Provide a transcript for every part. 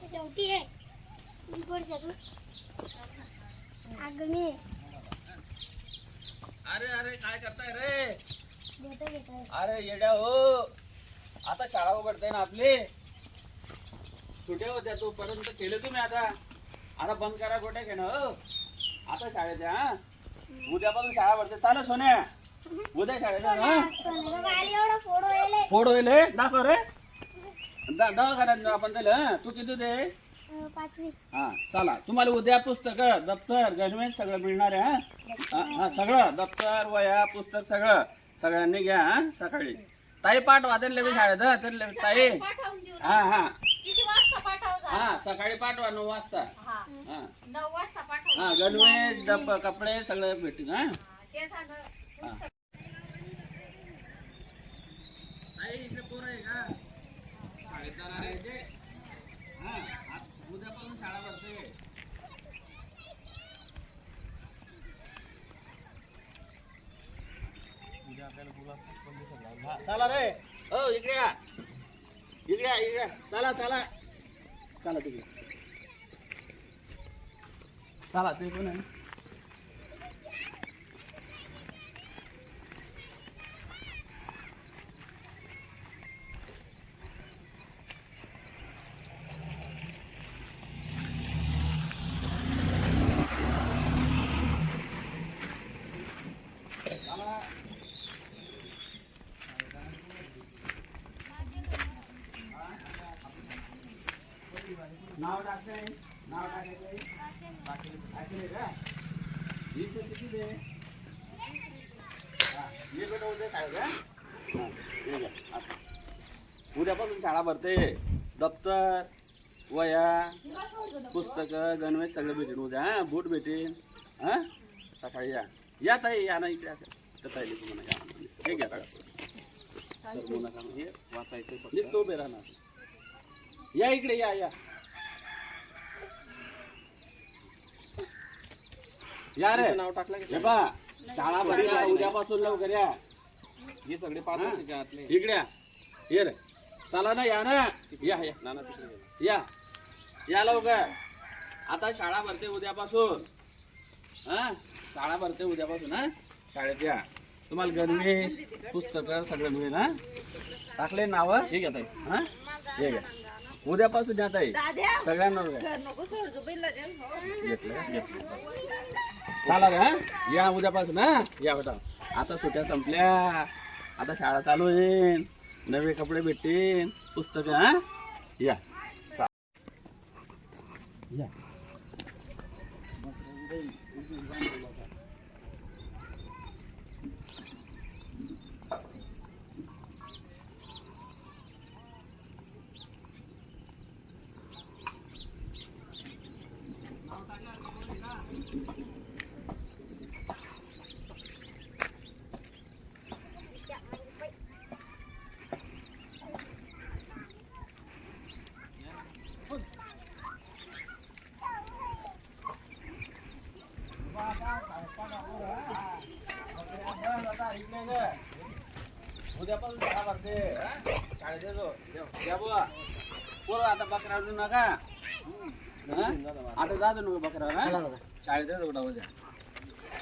शेवटी आहे मी करू शकू आग मी अरे अरे काय करताय रे? अरे येड्या हो. आता शाळा उघडताय ना आपली. सुट्या होत्या तोपर्यंत केले तुम्ही आता. आता बंद करा गोट्या घेणं हो. आता शाळेत या हा? उद्यापासून शाळा भरते. चालू सोन्या. उद्या शाळेत जा, हा? एवढा फोडो येले फोड होईल हे? दाखव रे. दा- दवाखान्यात नेऊ आपण त्याला हा? तू किती दे? पाचवी हा चला. तुम्हाला उद्या पुस्तक दप्तर गणवेश सगळं मिळणार आहे हा? हा हा, सगळं. दप्तर वया पुस्तक सगळं. सगळ्यांनी घ्या हा सकाळी. ताई पाठ त्यांना लगेच शाळेत हा, त्यांना ताई. हा हा. किती वाजता पाठव जा हा सकाळी पाठवा नऊ वाजता. हा. हा. नऊ वाजता पाठव. हा गणवेश डब कपडे सगळं भेटतील हा. ते झालं. ताई, इकडे पोरं आहे का? शाळेत जाणार आहे ते? आ- उद्यापासून शाळा भरते. हा, चला रे. हो इकडे या. इकडे या इकडे या. चला चला चला तिकडे चला ते कोण आहे चला नाव टाकलंय नाव टाकायचंय टाकले का? इथं किती दे? उद्या शाळेत उद्यापासून शाळा भरते. दप्तर वया पुस्तक गणवेश सगळं भेटेल उद्या हा बूट भेटेल हा. सकाळी या. या ताई या ना इकडे असं. तर ताईले तुम्हाला या. हे घ्या सगळं हे वाचायचं. फक्त. उभे राहणार. या इकडे या या. या रे. नाव टाकलं हे बा शाळा भरी या, उद्यापासून लवकर या. हे सगळे हा? आतले. इकडे या. ये रे. चला ना या ना. या या. नाना तिकडे गेले. या. या लवकर. आता शाळा भरते उद्यापासून. हा? शाळा भरते उद्यापासून हा? शाळेत या. तुम्हाला गणवेश पुस्तक सगळं मिळेल हा? टाकले नाव? ठीक आहे ताई. हा? हे घ्या. उद्यापासून या ताई. सगळ्यांना. घेतलं का? घेतलं. चाला रे हा? या उद्यापासून हा? या बेटा आता सुट्या संपल्या. आता शाळा चालू होईल नवे कपडे भेटतील. पुस्तक हा? या. चा- या उद्यापासून शाळा भरते हा? शाळेत येतो या बुवा. पोरं आता बकरा आणू नका. हा? आता जातो नका बकरा हा? शाळेत येतो बेटा उद्या.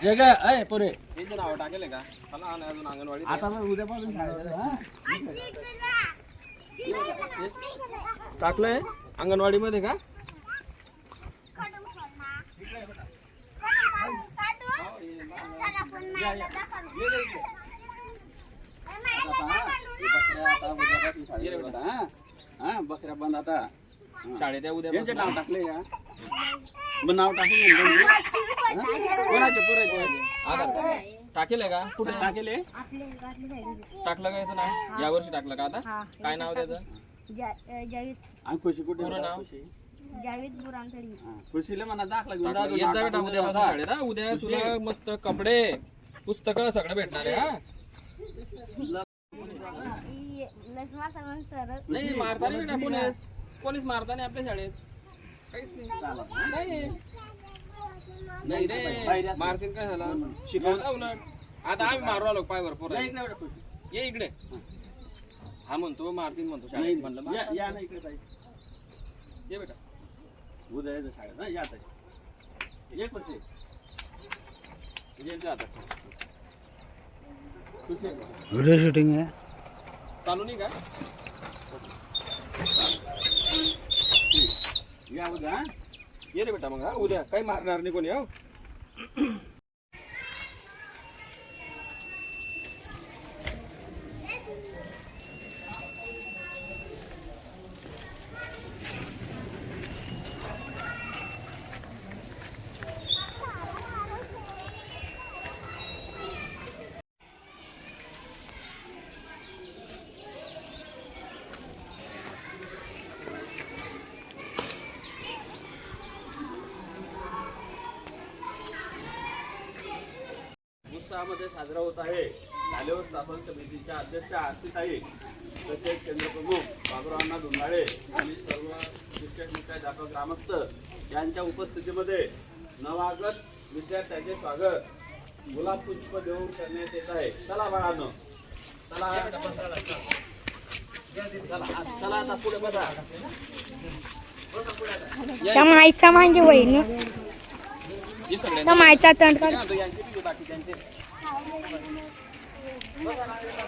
ये ग अय पोरे. यांचे नाव टाकेले का? चला आणि अजून अंगणवाडी आता मग उद्यापासून शाळेत येतो, हा? टाकलंय? अंगणवाडी मध्ये का या, या. ये हा, हे बकऱ्या आता उद्यापासून शाळेत येतो आता, हा? बकऱ्या बंद आता शाळेत उद्या यांचे नाव टाकले का मग नाव टाकले कोणाचे पोराचे आधार का कुठे टाकेले टाकलं का याचं नाव या वर्षी टाकलं का आता काय नाव त्याचं आणि खुशी कुठे नाव? खुशीला म्हणा दाखला घेऊन येत उद्या उद्या तुला मस्त कपडे पुस्तक सगळं भेटणार आहे हा सरळ नाही मारता नाही बेटा कोणीच कोणीच मारता नाही आपल्या शाळेत काहीच नाही रे. मारतील काय झाला शिकवता उलट आता आम्ही मारू आलो पायवर पोरं या इकडे. ये हा म्हणतो मारतील म्हणतो नाही, शाळेत म्हणलं या- मार. या ना इकडे ताई. ये बेटा उद्या यायचं शाळेत ना या ताई. ये खुशी. ये जा आता. खुशी आहे का? व्हिडिओ शूटिंग आहे चालू नाही का? या उद्या ये रे बेटा मग हा. उद्या काही मारणार नाही कोणी हो. उत्साहामध्ये साजरा होत आहे. शालेय स्थापन समितीच्या अध्यक्ष आरतीताई तसेच केंद्रप्रमुख बाबुरावांना धुंदाळे आणि सर्व शिक्षक मुख्याध्यापक ग्रामस्थ यांच्या उपस्थितीमध्ये नवागत विद्यार्थ्यांचे स्वागत. गुलाब पुष्प देऊन करण्यात येत आहे. चला बाळांनो. चला चला. आता पुढे बघा. त्या माईचा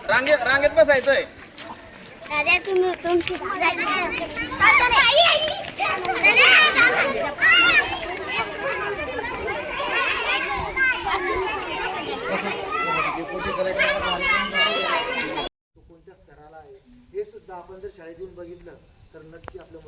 रांगेत रांगेत बसायचंय. कोणत्या स्तराला आहे? हे सुद्धा आपण जर शाळेत येऊन बघितलं तर नक्की आपलं